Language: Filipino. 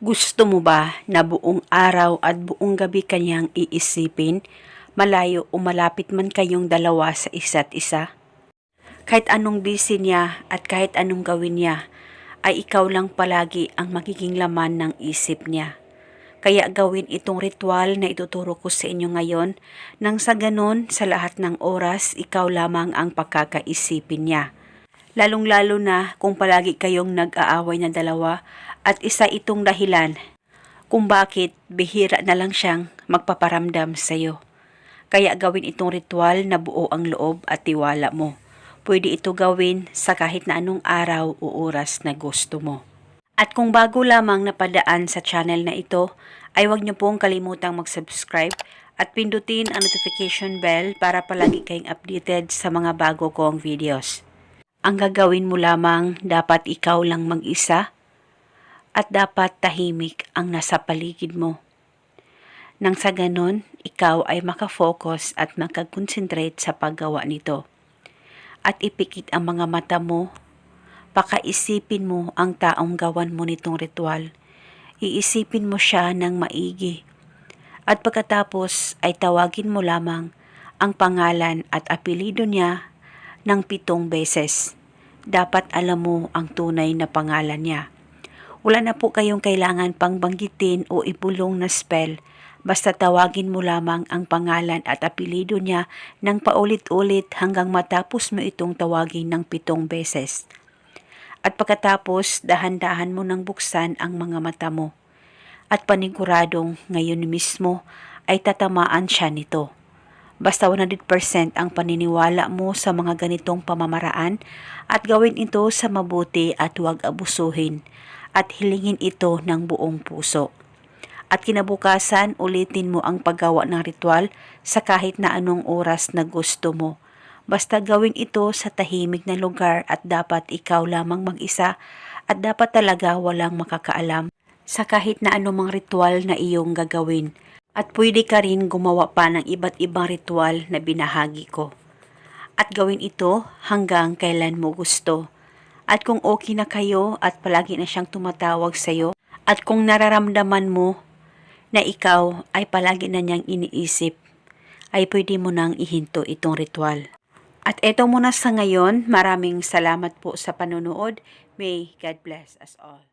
Gusto mo ba na buong araw at buong gabi kanyang iisipin, malayo o malapit man kayong dalawa sa isa't isa? Kahit anong busy niya at kahit anong gawin niya, ay ikaw lang palagi ang magiging laman ng isip niya. Kaya gawin itong ritual na ituturo ko sa inyo ngayon nang sa ganon sa lahat ng oras ikaw lamang ang pagkakaisipin niya. Lalong-lalo na kung palagi kayong nag-aaway na dalawa at isa itong dahilan kung bakit bihira na lang siyang magpaparamdam sa iyo. Kaya gawin itong ritual na buo ang loob at tiwala mo. Pwede ito gawin sa kahit na anong araw o oras na gusto mo. At kung bago lamang napadaan sa channel na ito, ay huwag niyo pong kalimutang mag-subscribe at pindutin ang notification bell para palagi kayong updated sa mga bago kong videos. Ang gagawin mo lamang dapat ikaw lang mag-isa at dapat tahimik ang nasa paligid mo. Nang sa ganon, ikaw ay makafocus at makakonsentrate sa paggawa nito. At ipikit ang mga mata mo Pakaisipin mo ang taong gawan mo nitong ritual. Iisipin mo siya ng maigi. At pagkatapos ay tawagin mo lamang ang pangalan at apelido niya ng pitong beses. Dapat alam mo ang tunay na pangalan niya. Wala na po kayong kailangan pang banggitin o ibulong na spell. Basta tawagin mo lamang ang pangalan at apelido niya ng paulit-ulit hanggang matapos mo itong tawagin ng pitong beses. At pagkatapos, dahan-dahan mo nang buksan ang mga mata mo. At paniguradong ngayon mismo ay tatamaan siya nito. Basta 100% ang paniniwala mo sa mga ganitong pamamaraan at gawin ito sa mabuti at huwag abusuhin at hilingin ito ng buong puso. At kinabukasan, ulitin mo ang paggawa ng ritual sa kahit na anong oras na gusto mo Basta gawin ito sa tahimik na lugar at dapat ikaw lamang mag-isa at dapat talaga walang makakaalam sa kahit na anumang ritual na iyong gagawin. At pwede ka rin gumawa pa ng iba't ibang ritual na binahagi ko. At gawin ito hanggang kailan mo gusto. At kung okay na kayo at palagi na siyang tumatawag sa iyo, at kung nararamdaman mo na ikaw ay palagi na niyang iniisip, ay pwede mo nang ihinto itong ritual. At eto muna sa ngayon, maraming salamat po sa panonood. May God bless us all.